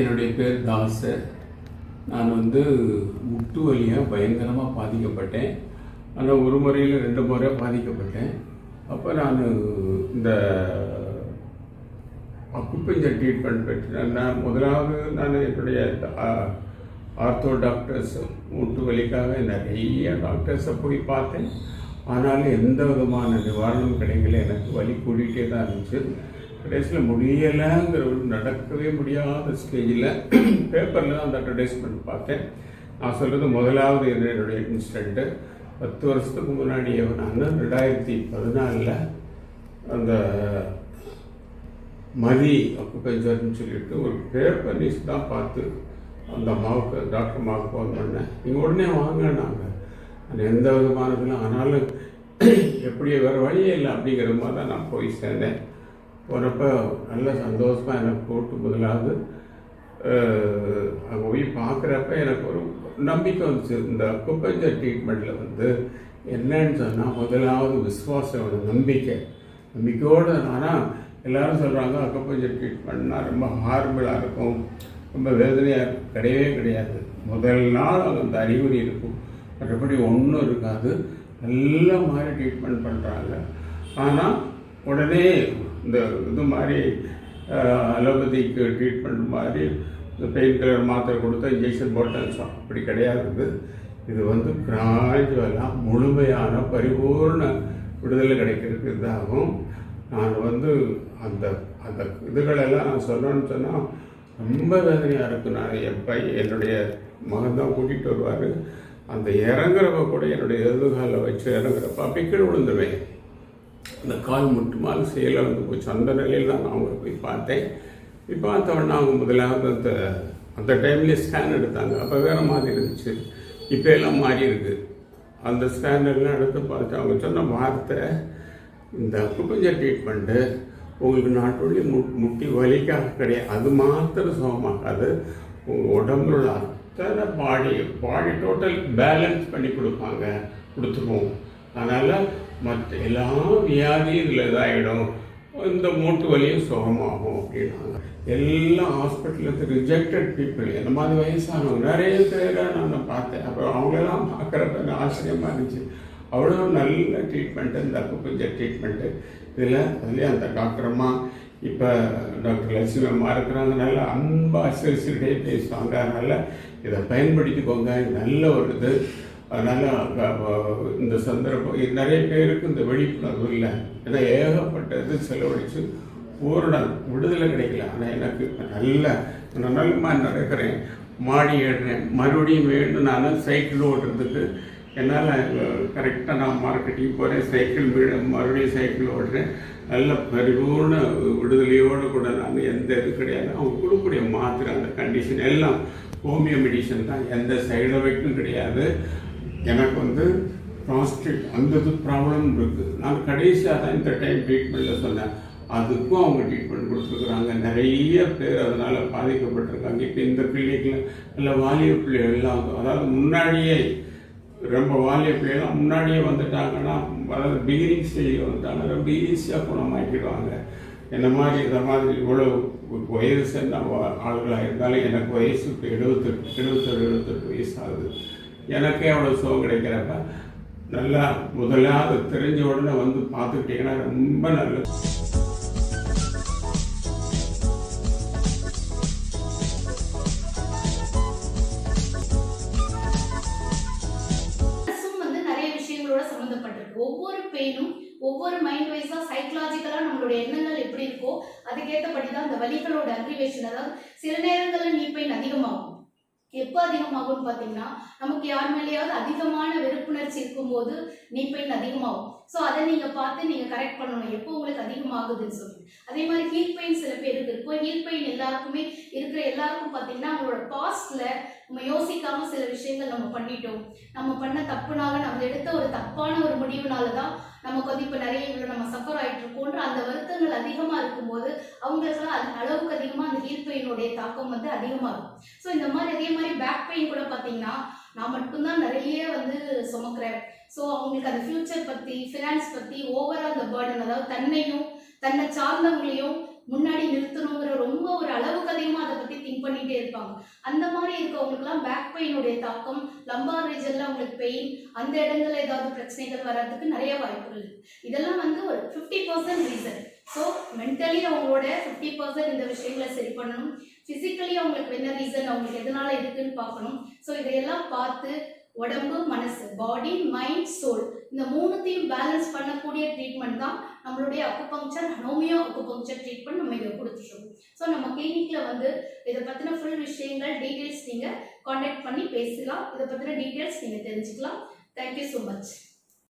என்னுடைய பேர் தாஸ் நான் வந்து முட்டு வலியாக பயங்கரமாக பாதிக்கப்பட்டேன். ஆனால் ஒரு முறையில் ரெண்டு முறை பாதிக்கப்பட்டேன். அப்போ நான் இந்த அக்குப்பஞ்சர் ட்ரீட்மெண்ட் பெற்றேன் நான் முதலாவது நான் என்னுடைய ஆர்த்தோ டாக்டர்ஸ் முட்டு வலிக்காக நிறைய டாக்டர்ஸை போய் பார்த்தேன். ஆனாலும் எந்த விதமான நிவாரணம் கிடைக்கல. எனக்கு வலி கூட்டிகிட்டே தான் இருந்துச்சு. கடைசியில் முடியலைங்கிற ஒரு நடக்கவே முடியாத ஸ்டேஜில் பேப்பரில் தான் அந்த அட்வர்டைஸ்மெண்ட் பார்த்தேன். நான் சொல்கிறது முதலாவது என்னுடைய இன்சிடெண்ட்டு பத்து வருஷத்துக்கு முன்னாடி நான் ரெண்டாயிரத்தி பதினாலில் அந்த மதி அக்குபஞ்சர்னு சொல்லிட்டு ஒரு பேப்பர் நியூஸ் தான் பார்த்து அந்த அம்மாவுக்கு டாக்டர் அம்மாவுக்கு ஃபோன் பண்ணேன். நீங்கள் உடனே வாங்கினாங்க அது எந்த விதமானதுலாம் ஆனாலும் எப்படி வேறு வழியே இல்லை அப்படிங்கிற மாதிரி தான் நான் போய் சேர்ந்தேன். போகிறப்ப நல்ல சந்தோஷமாக எனக்கு போட்டு முதலாவது அங்கே போய் பார்க்குறப்ப எனக்கு ஒரு நம்பிக்கை வந்துச்சு. இந்த அக்குபஞ்சர் ட்ரீட்மெண்ட்டில் வந்து என்னன்னு சொன்னால் முதலாவது விஸ்வாசோட நம்பிக்கை. நம்பிக்கையோடு ஆனால் எல்லாரும் சொல்கிறாங்க அக்குபஞ்சர் ட்ரீட்மெண்ட்னா ரொம்ப ஹார்மலாக இருக்கும். ரொம்ப வேதனையாக இருக்கும். கிடையவே கிடையாது. முதல் நாள் அந்த அறிகுறி இருக்கும். மற்றபடி ஒன்றும் இருக்காது. நல்ல மாதிரி ட்ரீட்மெண்ட் பண்ணுறாங்க ஆனால் உடனே இந்த இது மாதிரி அலோபதிக்கு ட்ரீட்மெண்ட் மாதிரி இந்த பெயின் கில்லர் மாத்திரை கொடுத்தா இன்ஜெக்ஷன் போட்டேன் அப்படி கிடையாது. இது. வந்து கிராஜுவலாக முழுமையான பரிபூர்ண விடுதலை கிடைக்கிறதுக்கு இதாகும். நான் வந்து அந்த அந்த இதுகளெல்லாம் நான் சொல்லணும்னு சொன்னால் ரொம்ப வேதனையாக இருக்கும் நான் என் பையன் என்னுடைய மகன் தான் கூட்டிகிட்டு வருவார். அந்த இறங்குறப்ப கூட என்னுடைய எதிர்காலில் வச்சு இறங்குறப்ப அப்படி கீழே விழுந்துருவேன். அந்த கால் முட்டுமால் செயலை வந்து போச்சு அந்த நிலையில் தான் நான் அவங்களை போய் பார்த்தேன். இப்போ பார்த்தவொடனே அவங்க முதலாவது அந்த அந்த டைம்லேயே ஸ்கேன் எடுத்தாங்க. அப்போ வேறு மாதிரி இருந்துச்சு. இப்போ எல்லாம் மாறி இருக்கு. அந்த ஸ்கேனர்லாம் எடுத்து பார்த்து அவங்க சொன்ன வார்த்தை இந்த அக்குப்பஞ்சர் ட்ரீட்மெண்ட்டு உங்களுக்கு நாட்டுள்ளி மு முட்டி வலிக்காக கிடையாது. அது மாத்திரம் சுகமாக்காது உங்கள் உடம்புல உள்ள அத்தனை பாடி பாடி டோட்டல் பேலன்ஸ் பண்ணி கொடுப்பாங்க. கொடுத்துருவோம். அதனால் மற்ற எல்லா வியாதியும் இதில் இதாகிடும் இந்த மூட்டு வலியும் சுகமாகும் அப்படின்னாங்க. எல்லா ஹாஸ்பிட்டலுக்கு ரிஜெக்டட் பீப்புள் இந்த மாதிரி வயசானவங்க நிறைய பேரை நான் பார்த்தேன். அப்போ அவங்களெல்லாம் பார்க்குறப்ப எனக்கு ஆச்சரியமாக இருந்துச்சு. அவ்வளோ நல்ல ட்ரீட்மெண்ட்டு இந்த கொஞ்சம் ட்ரீட்மெண்ட்டு இதில் அதுலேயே அந்த டாக்டர் இப்போ டாக்டர் லட்சுமி அம்மா இருக்கிறாங்க. நல்லா அன்பாக சிரிச்சுக்கிட்டே பேசுவாங்க. அதனால் இதை பயன்படுத்திக்கோங்க. நல்ல ஒரு இது. அதனால் இந்த சந்தர்ப்பம் நிறைய பேருக்கு இந்த விழிப்புணர்வு இல்லை. ஏன்னா ஏகப்பட்டது செலவழித்து பூரண விடுதலை கிடைக்கல. ஆனால் எனக்கு நல்ல நல்லமா நடக்கிறேன். மாடி ஏறுறேன். மறுபடியும் வேணும் நான் சைக்கிள் ஓட்டுறதுக்கு என்னால் கரெக்டாக நான் மார்க்கெட்டிங் போகிறேன் சைக்கிள் வீடு மறுபடியும் சைக்கிள் ஓடுறேன் நல்ல பரிபூர்ண விடுதலையோடு கூட நான் எந்த இது கிடையாது. அவங்க கொடுக்கக்கூடிய மாத்திரை அந்த கண்டிஷன் எல்லாம் ஹோமியோ மெடிசன் தான். எந்த சைடு எஃபெக்டும் கிடையாது. எனக்கு வந்து ப்ராஸ்டேட் அந்த இது ப்ராப்ளம் இருக்குது. நான் கடைசியாக தான் இந்த டைம் ட்ரீட்மெண்ட்டில் சொன்னேன். அதுக்கும் அவங்க ட்ரீட்மெண்ட் கொடுத்துருக்குறாங்க. நிறைய பேர் அதனால் பாதிக்கப்பட்டிருக்காங்க. இப்போ இந்த பிள்ளைகள் இல்லை வாலிய பிள்ளைகள்லாம் அதாவது முன்னாடியே ரொம்ப வாலிய பிள்ளைகள்லாம் முன்னாடியே வந்துட்டாங்கன்னா அதாவது பிகினிங் ஸ்டேஜில் வந்துட்டாங்க ரொம்ப ஈஸியாக குணமாக்கிடுவாங்க. என்ன மாதிரி இந்த மாதிரி இவ்வளோ வயது சேர்ந்த வா- ஆளுகளாக இருந்தாலும் எனக்கு வயசு இப்போ எழுபத்தெட்டு எழுபத்தெட்டு எழுபத்தெட்டு வயசு ஆகுது. எனக்கே அவ்வளோ சுகம் கிடைக்கிறப்ப நல்லா முதலாவது தெரிஞ்ச உடனே வந்து பார்த்துக்கிட்டிங்கன்னா ரொம்ப நல்லது. வந்து நிறைய விஷயங்களோட ஒவ்வொரு பெயினும் ஒவ்வொரு மைண்ட் வைஸா சைக்கலாஜிக்கலா நம்மளோட எண்ணங்கள் எப்படி இருக்கோ அதுக்கேற்றபடி தான் அந்த வலிகளோட அக்ரிவேஷன் அதாவது சில நேரங்களில் நீ பெயின் அதிகமாகும். எப்போ அதிகமாகும்னு பார்த்தீங்கன்னா நமக்கு யார் மேலேயாவது அதிகமான வெறுப்புணர்ச்சி இருக்கும்போது நீ பெயின் அதிகமாகும். ஸோ அதை நீங்கள் பார்த்து நீங்கள் கரெக்ட் பண்ணணும். எப்போ உங்களுக்கு அதிகமாகுதுன்னு சொல்லி. அதே மாதிரி ஹீல் பெயின் சில பேருக்கு இருக்கும் ஹீல் பெயின் எல்லாருக்குமே இருக்கிற எல்லாருக்கும் பார்த்தீங்கன்னா அவங்களோட பாஸ்ட்ல விஷயங்கள் நம்ம பண்ணிட்டோம். நம்ம பண்ண தப்புனால நம்ம எடுத்த ஒரு தப்பான ஒரு முடிவுனால தான் நமக்கு வந்து இப்போ நிறைய இவ்வளோ நம்ம சஃபர் ஆகிட்டு இருக்கோன்ற அந்த வருத்தங்கள் அதிகமாக இருக்கும்போது அவங்களுக்குலாம் அது அளவுக்கு அதிகமாக அந்த ஹீட் பெயினுடைய தாக்கம் வந்து அதிகமாக இருக்கும். ஸோ இந்த மாதிரி அதே மாதிரி பேக் பெயின் கூட பார்த்தீங்கன்னா நான் மட்டும்தான் நிறைய வந்து சுமக்கிறேன். ஸோ அவங்களுக்கு அந்த ஃப்யூச்சர் பற்றி ஃபினான்ஸ் பற்றி ஓவரால் அந்த பேர்டன் அதாவது தன்னையும் தன்னை சார்ந்தவங்களையும் முன்னாடி நிறுத்தணுங்கிற ரொம்ப ஒரு அளவுக்கு அதிகமாக அதை பற்றி திங்க் பண்ணிகிட்டே இருப்பாங்க. அந்த மாதிரி இருக்கவங்களுக்குலாம் பேக் பெயினுடைய தாக்கம் லம்பார் ரீஜனில் அவங்களுக்கு பெயின் அந்த இடங்கள்ல ஏதாவது பிரச்சனைகள் வர்றதுக்கு நிறைய வாய்ப்புகள் இதெல்லாம் வந்து ஒரு fifty percent reason so mentally அவங்களோட ஃபிஃப்டி பர்சன்ட் இந்த விஷயங்களை சரி பண்ணணும். ஃபிசிக்கலி அவங்களுக்கு என்ன ரீசன் அவங்களுக்கு எதனால இருக்குன்னு பார்க்கணும். ஸோ இதையெல்லாம் பார்த்து உடம்பு மனசு பாடி மைண்ட் சோல் இந்த மூணுத்தையும் பேலன்ஸ் பண்ணக்கூடிய ட்ரீட்மெண்ட் தான் நம்மளுடைய அக்குபங்சர் ஹனோமியோ அக்குபங்சர் ட்ரீட்மெண்ட் நம்ம இதை கொடுத்துருக்கோம் ஸோ நம்ம கிளினிக்கில் வந்து இதை பற்றின ஃபுல் விஷயங்கள் டீட்டெயில்ஸ் நீங்கள் காண்டாக்ட் பண்ணி பேசலாம். இதை பற்றின டீட்டெயில்ஸ் நீங்கள் தெரிஞ்சுக்கலாம். Thank you so much